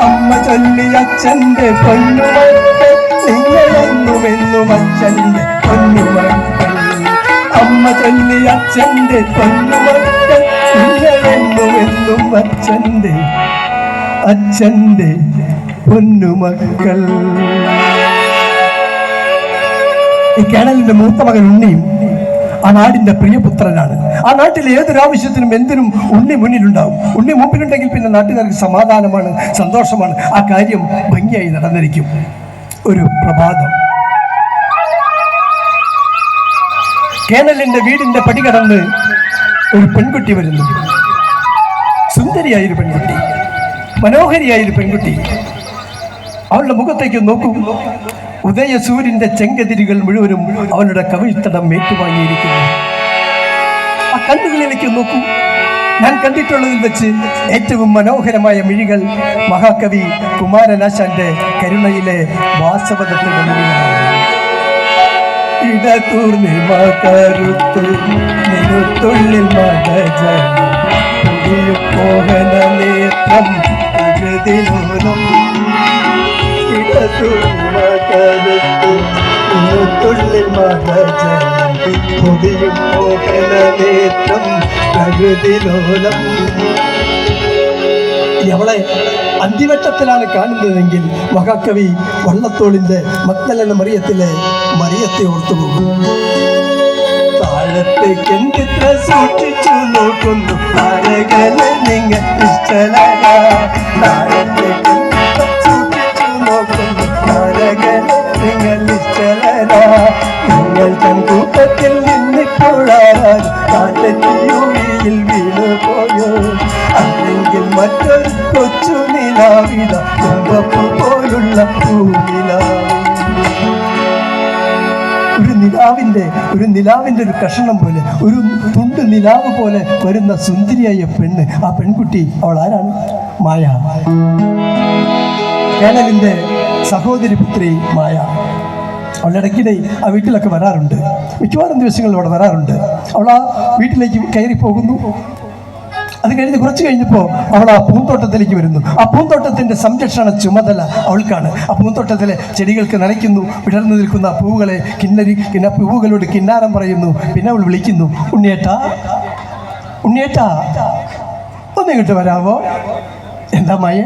അമ്മ ചൊല്ലി അച്ഛന്റെ പൊന്നുമക്കൾ നിങ്ങളെന്നുമെന്നും അച്ഛന്റെ പൊന്നുമക്കൾ അമ്മ ചൊല്ലി അച്ഛന്റെ പൊന്നുമക്കൾ നിങ്ങളെന്നുമെന്നും അച്ഛന്റെ അച്ഛന്റെ പൊന്നുമക്കൾ. ഈ കേണലിന്റെ മൂത്ത മകൻ ഉണ്ണിയും നാടിന്റെ പ്രിയപുത്രനാണ്. ആ നാട്ടിൽ ഏതൊരാവശ്യത്തിനും എന്തിനും ഉണ്ണി മുന്നിലുണ്ടാവും. ഉണ്ണി മുമ്പിലുണ്ടെങ്കിൽ പിന്നെ നാട്ടുകാർക്ക് സമാധാനമാണ് സന്തോഷമാണ്. ആ കാര്യം ഭംഗിയായി നടന്നിരിക്കും. ഒരു പ്രഭാതം. കേനലിന്റെ വീടിന്റെ പടി കടന്ന് ഒരു പെൺകുട്ടി വരുന്നു. സുന്ദരിയായൊരു പെൺകുട്ടി. മനോഹരിയായൊരു പെൺകുട്ടി. അവളുടെ മുഖത്തേക്ക് നോക്കൂ. ഉദയസൂര്യന്റെ ചെങ്കതിരികൾ മുഴുവനും അവനുടെ കവിൾത്തടം ഏറ്റുവാങ്ങിയിരിക്കുന്നു. ആ കണ്ണുകളിലേക്ക് നോക്കൂ. ഞാൻ കണ്ടിട്ടുള്ളതിൽ വെച്ച് ഏറ്റവും മനോഹരമായ മിഴികൾ മഹാകവി കുമാരനാശാന്റെ കരുണയിലെ വാസവതത്തിന്റെ മിഴികളാണ്. പ്രകൃതിലോലം. അവളെ അന്തിവട്ടത്തിലാണ് കാണുന്നതെങ്കിൽ മഹാകവി വള്ളത്തോളിന്റെ മക്തലെന്ന മറിയത്തിലെ മറിയത്തെ നിശ്ചലന താഴത്തേക്ക് ഒരു നിലാവിന്റെ ഒരു നിലാവിന്റെ ഒരു കഷണം പോലെ ഒരു തുണ്ട് നിലാവ് പോലെ വരുന്ന സുന്ദരിയായ പെണ്ണ്. ആ പെൺകുട്ടി അവൾ ആരാണ്? മായ. കേണലിന്റെ സഹോദരി പുത്രി മായ. അവളിടയ്ക്കിടെ ആ വീട്ടിലൊക്കെ വരാറുണ്ട്. മിക്കവാറും ദിവസങ്ങളിൽ അവിടെ വരാറുണ്ട്. അവൾ ആ വീട്ടിലേക്ക് കയറി പോകുന്നു. അത് കഴിഞ്ഞ് കുറച്ച് കഴിഞ്ഞപ്പോൾ അവൾ ആ പൂന്തോട്ടത്തിലേക്ക് വരുന്നു. ആ പൂന്തോട്ടത്തിന്റെ സംരക്ഷണ ചുമതല അവൾക്കാണ്. ആ പൂന്തോട്ടത്തിലെ ചെടികൾക്ക് നനയ്ക്കുന്നു വിടർന്നു നിൽക്കുന്ന ആ പൂവുകളെ കിന്നരി കിന്ന പൂവുകളോട് കിന്നാരം പറയുന്നു. പിന്നെ അവൾ വിളിക്കുന്നു ഉണ്ണിയേട്ട ഉണ്ണിയേട്ട ഒന്നിങ്ങോട്ട് വരാമോ എന്താ മയ?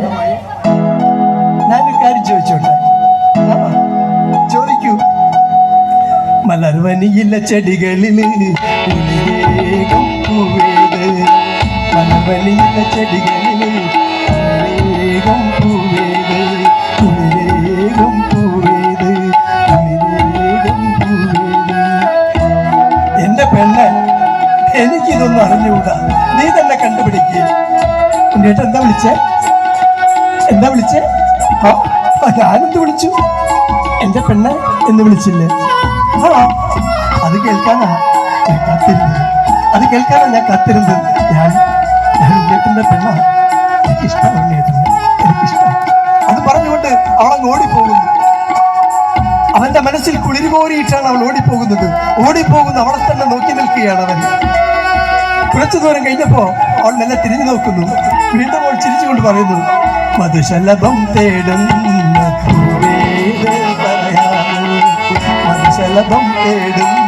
ചോദിച്ചോട്ടെ ചോദിക്കൂ. മലർവനിയിലെ ചെടികളിൽ മലർവനിയില്ല ചെടികളിൽ എനിക്കിതൊന്നും അറിഞ്ഞുകൂടാ. നീ തന്നെ കണ്ടുപിടിക്കുക എന്താ വിളിച്ചേ? എന്താ വിളിച്ചേ? ആ? ആ, ആരെന്ത് വിളിച്ചു? എന്റെ പെണ്ണ് എന്ന് വിളിച്ചില്ലേ? ആ അത് കേൾക്കാനാ ഞാൻ അത് കേൾക്കാനാ ഞാൻ കാത്തിരുന്നത്. ഞാൻ ഞാൻ ഉണ്ണിയേട്ടന്റെ പെണ്ണ. എനിക്കിഷ്ടം ഉണ്ണിയേട്ടന്. എനിക്കിഷ്ടം. അത് പറഞ്ഞുകൊണ്ട് അവളങ്ങ് ഓടിപ്പോകുന്നു. അവന്റെ മനസ്സിൽ കുളിരി കോരിയിട്ടാണ് അവൾ ഓടിപ്പോകുന്നത്. ഓടിപ്പോകുന്ന അവളെ തന്നെ നോക്കി നിൽക്കുകയാണ് അവൻ. കുറച്ചു ദൂരം കഴിഞ്ഞപ്പോ അവൾ നല്ല തിരിഞ്ഞു നോക്കുന്നു. വീണ്ടും അവൾ ചിരിച്ചുകൊണ്ട് പറയുന്നു മധുശലഭം തേടുന്ന മധുശലഭം തേടുന്ന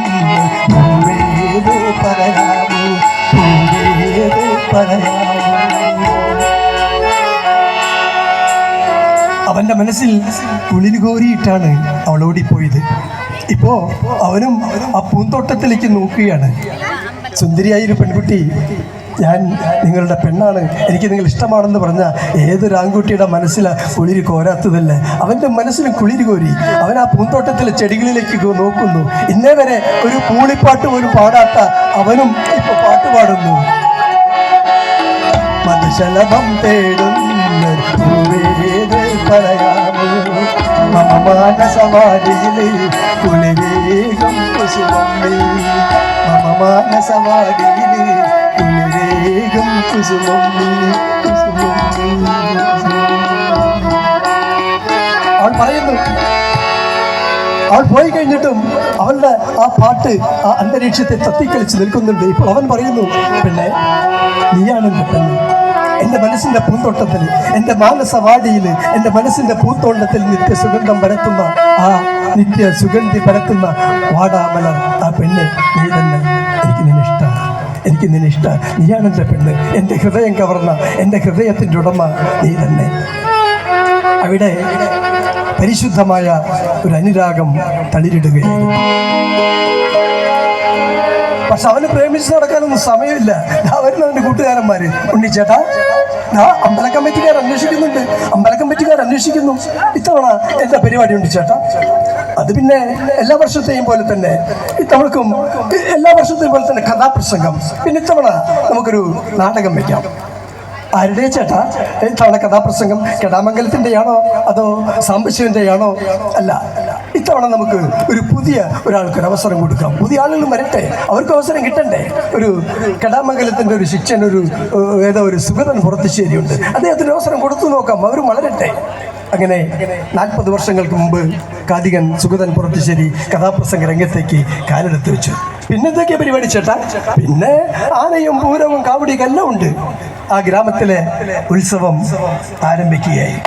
മനസ്സിൽ കുളിര് കോരിയിട്ടാണ് അവൾ ഓടിപ്പോയത്. ഇപ്പോ അവനും ആ പൂന്തോട്ടത്തിലേക്ക് നോക്കുകയാണ്. സുന്ദരിയായ ഒരു പെൺകുട്ടി ഞാൻ നിങ്ങളുടെ പെണ്ണാണ്. എനിക്ക് നിങ്ങൾ ഇഷ്ടമാണെന്ന് പറഞ്ഞ ഏതൊരു ആൺകുട്ടിയുടെ മനസ്സിൽ കുളിരി കോരാത്തതല്ലേ? അവന്റെ മനസ്സിലും കുളിരി കോരി. അവൻ ആ പൂന്തോട്ടത്തിലെ ചെടികളിലേക്ക് നോക്കുന്നു. ഇന്നേ വരെ ഒരു പൂളിപ്പാട്ട് പോലും പാടാത്ത അവനും ഇപ്പൊ പാട്ട് പാടുന്നു. മധുശലഭം തേടുന്ന പറയാമോ മമ മാനസവാടിയിലെ കുളിരേകം നീ അവൾ പറയുന്നു അവൾ പോയി കഴിഞ്ഞിട്ടും അവളുടെ ആ പാട്ട് ആ അന്തരീക്ഷത്തെ തത്തിക്കളിച്ച് നിൽക്കുന്നുണ്ട്. ഇപ്പോൾ അവൻ പറയുന്നു പിന്നെ നീയാണ് പെണ്ണ്. എന്റെ മനസ്സിന്റെ പൂന്തോട്ടത്തിൽ എന്റെ മാനസവാടിയിൽ എന്റെ മനസ്സിന്റെ പൂന്തോട്ടത്തിൽ നിത്യ സുഗന്ധം പരത്തുന്ന ആ നിത്യ സുഗന്ധി പരത്തുന്ന വാടാമലർ ആ പെണ്ണ് നീ തന്നെ. എനിക്ക് നിന്നെ ഇഷ്ട. നീയാണെന്റെ പെണ്ണ് എന്റെ ഹൃദയം കവർന്ന എന്റെ ഹൃദയത്തിന്റെ ഉടമ നീ തന്നെ. അവിടെ പരിശുദ്ധമായ ഒരു അനുരാഗം തളിരിടുകയായിരുന്നു. പക്ഷെ അവന് പ്രേമിച്ച് നടക്കാനൊന്നും സമയമില്ല. ദാ വരുന്ന അവന്റെ കൂട്ടുകാരന്മാര് ഉണ്ണിച്ചേട്ടാ ആ അമ്പല കമ്മിറ്റിക്കാർ അന്വേഷിക്കുന്നുണ്ട്. അമ്പല കമ്മിറ്റിക്കാർ അന്വേഷിക്കുന്നു. ഇത്തവണ എന്താ പരിപാടി ഉണ്ണിച്ചേട്ടാ അത് പിന്നെ എല്ലാ വർഷത്തെയും പോലെ തന്നെ ഇത്തവണക്കും എല്ലാ വർഷത്തെയും പോലെ തന്നെ കഥാപ്രസംഗം. പിന്നെ ഇത്തവണ നമുക്കൊരു നാടകം വയ്ക്കാം ആരുടെ ചേട്ടാ? ഇത്തവണ കഥാപ്രസംഗം കെടാമംഗലത്തിന്റെയാണോ അതോ സാംബശിവന്റെയാണോ അല്ല ഇത്തവണ നമുക്ക് ഒരു പുതിയ ഒരാൾക്ക് ഒരു അവസരം കൊടുക്കാം. പുതിയ ആളുകൾ വരട്ടെ. അവർക്ക് അവസരം കിട്ടണ്ടേ? ഒരു കെടാമംഗലത്തിന്റെ ഒരു ശിക്ഷൻ ഒരു ഏതോ ഒരു സുഗതൻ പുറത്തുശ്ശേരിയുണ്ട്. അദ്ദേഹത്തിന് അവസരം കൊടുത്തു നോക്കാം. അവർ വളരട്ടെ. അങ്ങനെ നാൽപ്പത് വർഷങ്ങൾക്ക് മുമ്പ് കാതികൻ സുഗതൻ പുറത്തുശ്ശേരി കഥാപ്രസംഗ രംഗത്തേക്ക് കാലെടുത്ത് വെച്ചു. പിന്നെ എന്തൊക്കെയാ പരിപാടി ചേട്ടാ? പിന്നെ ആനയും പൂരവും കാവടിയും എല്ലാം ഉണ്ട്. ആ ഗ്രാമത്തിലെ ഉത്സവം ആരംഭിക്കുകയായി.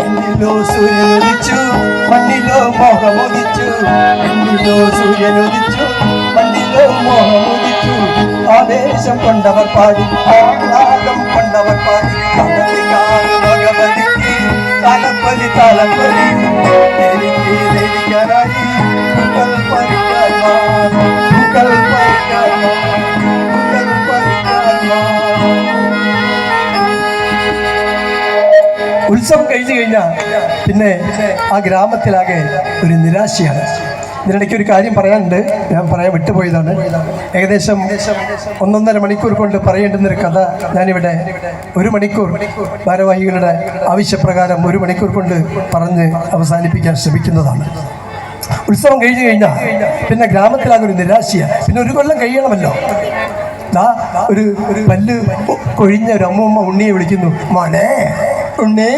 മണ്ണിലോ സൂര്യനുദിച്ചു മണ്ണിലോ സൂര്യനുദിച്ചു മണ്ണിലോ മോഹമുദിച്ചു ആവേശം കൊണ്ടവർ പാടി ആഹ്ലാദം കൊണ്ടവർ പാടി. ഭഗവതിക്ക് താലപ്പൊലി താലപ്പൊലി എനിക്ക് ധരിക്കാനായി. ഉത്സവം കഴിഞ്ഞു കഴിഞ്ഞാൽ പിന്നെ ആ ഗ്രാമത്തിലാകെ ഒരു നിരാശയാണ്. ഇതിനിടയ്ക്ക് ഒരു കാര്യം പറയാനുണ്ട്. ഞാൻ പറയാൻ വിട്ടുപോയതാണ്. ഏകദേശം ഒന്നൊന്നര മണിക്കൂർ കൊണ്ട് പറയേണ്ടുന്നൊരു കഥ ഞാനിവിടെ ഒരു മണിക്കൂർ ഭാരവാഹികളുടെ ആവശ്യപ്രകാരം ഒരു മണിക്കൂർ കൊണ്ട് പറഞ്ഞ് അവസാനിപ്പിക്കാൻ ശ്രമിക്കുന്നതാണ്. ഉത്സവം കഴിഞ്ഞു കഴിഞ്ഞാൽ പിന്നെ ഗ്രാമത്തിലാകെ ഒരു നിരാശയാണ് പിന്നെ ഒരു കൊല്ലം കഴിയണമല്ലോ. ദാ ഒരു ഒരു പല്ല് കൊഴിഞ്ഞ ഒരു അമ്മമ്മ ഉണ്ണിയെ വിളിക്കുന്നു. മോനെ ഉണ്ണേ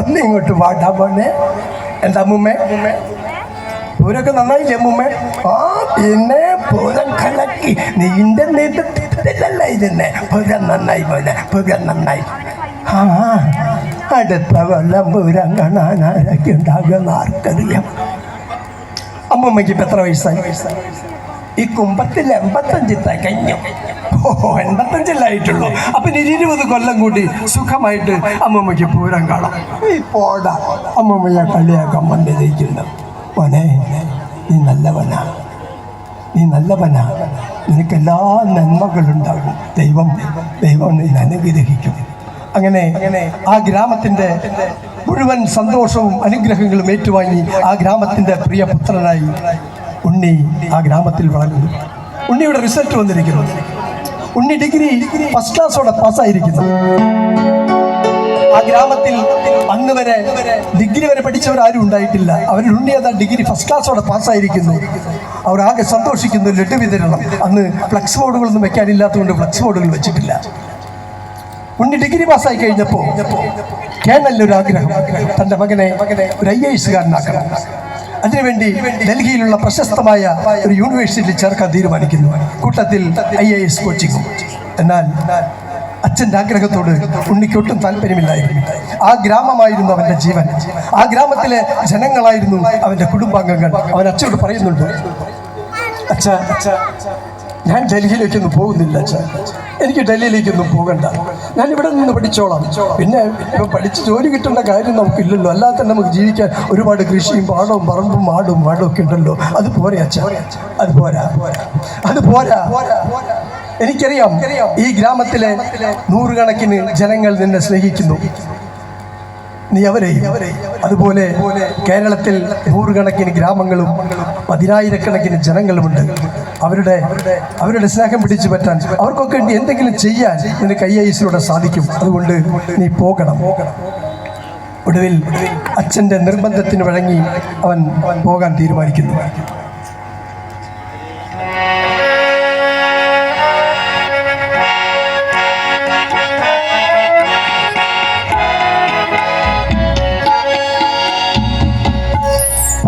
ഉണ്ണി ഇങ്ങോട്ട് വാടാ മോനെ. എന്റെ അമ്മൂമ്മേ? പൂരൊക്കെ നന്നായി അമ്മൂമ്മേ? ആ പിന്നെ പൂരം കലക്കി. നീന്റെ നേതൃത്വത്തിലല്ല ഇതിന്നെ പൂരം നന്നായി പോലെ പൂരം നന്നായി ആ അടുത്ത കൊല്ലം പൂരം കാണാൻ ആരൊക്കെ ഉണ്ടാകുമെന്ന് ആർക്കറിയാം. അമ്മമ്മയ്ക്ക് ഇപ്പം എത്ര വയസ്സായി? ഈ കുമ്പത്തിൽ എൺപത്തഞ്ച് തികഞ്ഞു ഓ എൺപത്തഞ്ചല്ലായിട്ടുള്ളൂ അപ്പം ഇനി ഇരുപത് കൊല്ലം കൂടി സുഖമായിട്ട് അമ്മമ്മയ്ക്ക് പൂരം കാണാം. ഈ പോടാ. അമ്മമ്മയെ കളിയാക്കാൻ വന്നിരിക്കുന്നു. മോനെ നീ നല്ലവനാ. നീ നല്ലവനാ. നിനക്ക് എല്ലാ നന്മകളുണ്ടാകും. ദൈവം ദൈവം നീ അനുഗ്രഹിക്കും. അങ്ങനെ ആ ഗ്രാമത്തിന്റെ മുഴുവൻ സന്തോഷവും അനുഗ്രഹങ്ങളും ഏറ്റുവാങ്ങി ആ ഗ്രാമത്തിന്റെ പ്രിയ പുത്രനായി ഉണ്ണി ആ ഗ്രാമത്തിൽ വളർന്നു. ഉണ്ണിയുടെ റിസൾട്ട് വന്നിരിക്കുന്നു. ഉണ്ണി ഡിഗ്രി ഫസ്റ്റ് ക്ലാസ്സോടെ പാസ്സായിരിക്കുന്നു ആ ഗ്രാമത്തിൽ അന്ന് വരെ ഡിഗ്രി വരെ പഠിച്ചവർ ആരും ഉണ്ടായിട്ടില്ല. അവരിൽ അതാ ഡിഗ്രി ഫസ്റ്റ് ക്ലാസ്സോടെ പാസ്സായിരിക്കുന്നു. അവർ ആകെ സന്തോഷിക്കുന്ന ലഡു വിതരണം. അന്ന് ഫ്ലക്സ് ബോർഡുകളൊന്നും വെക്കാനില്ലാത്തതുകൊണ്ട് ഫ്ലക്സ് ബോർഡുകൾ വെച്ചിട്ടില്ല. ഉണ്ണി ഡിഗ്രി പാസ്സായി കഴിഞ്ഞപ്പോൾ കേണലിനൊരു ആഗ്രഹം. തന്റെ മകനെ ഒരു ഐ എസുകാരനാക്കണം അതിനുവേണ്ടി ഡൽഹിയിലുള്ള പ്രശസ്തമായ ഒരു യൂണിവേഴ്സിറ്റിയിൽ ചേർക്കാൻ തീരുമാനിക്കുന്നു. കൂട്ടത്തിൽ ഐ എ എസ് കോച്ചിങ് എന്നാൽ അച്ഛന്റെ ആഗ്രഹത്തോട് ഉണ്ണിക്കൊട്ടും താല്പര്യമില്ലായിരുന്നു. ആ ഗ്രാമമായിരുന്നു അവന്റെ ജീവൻ. ആ ഗ്രാമത്തിലെ ജനങ്ങളായിരുന്നു അവന്റെ കുടുംബാംഗങ്ങൾ. അവൻ അച്ഛനോട് പറയുന്നുണ്ട് അച്ഛ അച്ഛ ഞാൻ ഡൽഹിയിലേക്കൊന്നും പോകുന്നില്ല അച്ഛ. എനിക്ക് ഡൽഹിയിലേക്കൊന്നും പോകണ്ട. ഞാൻ ഇവിടെ നിന്ന് പഠിച്ചോളാം. പിന്നെ ഇപ്പം പഠിച്ച് ജോലി കിട്ടേണ്ട കാര്യം നമുക്കില്ലല്ലോ. അല്ലാതെ തന്നെ നമുക്ക് ജീവിക്കാൻ ഒരുപാട് കൃഷിയും പാടവും പറമ്പും ആടും മാടും ഒക്കെ ഉണ്ടല്ലോ. അത് പോരാ അച്ഛ. അത് പോരാ. അത് പോരാ. എനിക്കറിയാം ഈ ഗ്രാമത്തിലെ നൂറുകണക്കിന് ജനങ്ങൾ നിന്നെ സ്നേഹിക്കുന്നു. നീ അവരെയും അതുപോലെ കേരളത്തിൽ നൂറുകണക്കിന് ഗ്രാമങ്ങളും പതിനായിരക്കണക്കിന് ജനങ്ങളുമുണ്ട്. അവരുടെ അവരുടെ സ്നേഹം പിടിച്ചു പറ്റാൻ അവർക്കൊക്കെ എന്തെങ്കിലും ചെയ്യാൻ നിനക്ക് ഐ ഐസിലൂടെ സാധിക്കും. അതുകൊണ്ട് നീ പോകണം. ഒടുവിൽ അച്ഛന്റെ നിർബന്ധത്തിന് വഴങ്ങി അവൻ പോകാൻ തീരുമാനിക്കുന്നു.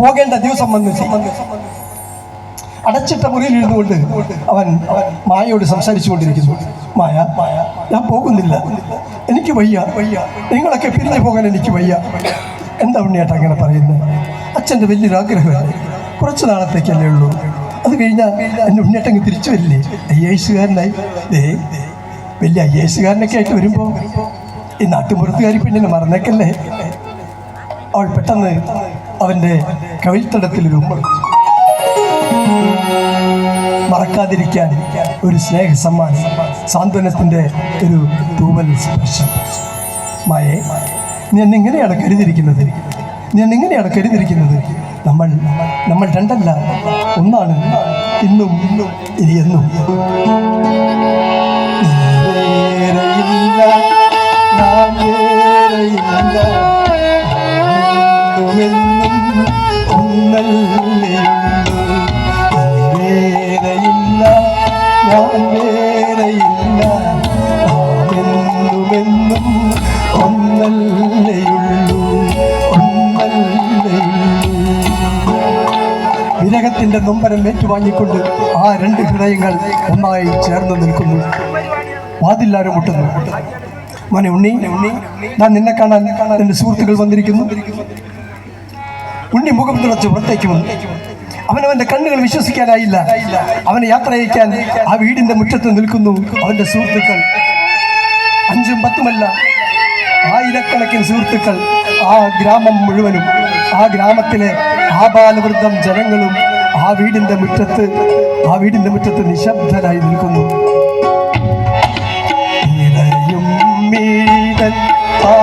പോകേണ്ട ദിവസം വന്നു. അടച്ചിട്ട മുറിയിൽ ഇരുന്നുകൊണ്ട് അവൻ അവൻ മായയോട് സംസാരിച്ചു കൊണ്ടിരിക്കുന്നു മായ മായ ഞാൻ പോകുന്നില്ല. എനിക്ക് വയ്യ. വയ്യ നിങ്ങളൊക്കെ പിരിഞ്ഞു പോകാൻ എനിക്ക് വയ്യ. എന്താ ഉണ്ണിയേട്ടാ അങ്ങനെ പറയുന്നത്? അച്ഛന്റെ വലിയൊരു ആഗ്രഹമാണ് കുറച്ച് നാളത്തേക്കല്ലേ ഉള്ളൂ. അത് കഴിഞ്ഞാൽ എന്റെ ഉണ്ണിയേട്ടങ്ങ് തിരിച്ചു വരില്ലേ? ഐ എസുകാരനായി വലിയ ഐ എസുകാരനൊക്കെ ആയിട്ട് വരുമ്പോൾ ഈ നാട്ടുപുറത്തുകാരി പെണ്ണിനെ മറന്നേക്കല്ലേ? അവൾ പെട്ടെന്ന് അവന്റെ കവിൽത്തടത്തിൽ മറക്കാതിരിക്കാൻ ഒരു സ്നേഹ സമ്മാനം സാന്ത്വനത്തിന്റെ ഒരു തൂവൽ സ്പർശം. മായേ ഞാൻ എങ്ങനെയാണ് കരുതിയിരിക്കുന്നത്. ഞാൻ എങ്ങനെയാണ് കരുതിയിരിക്കുന്നത്. നമ്മൾ നമ്മൾ രണ്ടല്ല ഒന്നാണ് ഇന്നും ഇന്നും ഇനി എന്നും നീ നൊമ്പരം ഏറ്റുവാങ്ങിക്കൊണ്ട് ആ രണ്ട് ഹൃദയങ്ങൾ ഒന്നായി ചേർന്ന് നിൽക്കുന്നു. വാതില്ലാരും മുട്ടുന്നു. മോനെ ഉണ്ണി ഉണ്ണി ഞാൻ നിന്നെ കാണാൻ എന്റെ സുഹൃത്തുക്കൾ വന്നിരിക്കുന്നു. ഉണ്ണി മുഖം തുളച്ച് പുറത്തേക്ക് വന്നു. അവനവന്റെ കണ്ണുകൾ വിശ്വസിക്കാനായില്ല. അവനെ യാത്ര അയക്കാൻ ആ വീടിന്റെ മുറ്റത്ത് നിൽക്കുന്നു അവന്റെ സുഹൃത്തുക്കൾ. അഞ്ചും പത്തുമല്ല ആയിരക്കണക്കിന് സുഹൃത്തുക്കൾ ആ ഗ്രാമം മുഴുവനും ആ ഗ്രാമത്തിലെ ആ ബാലവൃദ്ധം ജനങ്ങളും ആ വീടിന്റെ മുറ്റത്ത് ആ വീടിന്റെ മുറ്റത്ത് നിശബ്ദനായി നിൽക്കുന്നു. മീതൻ ആ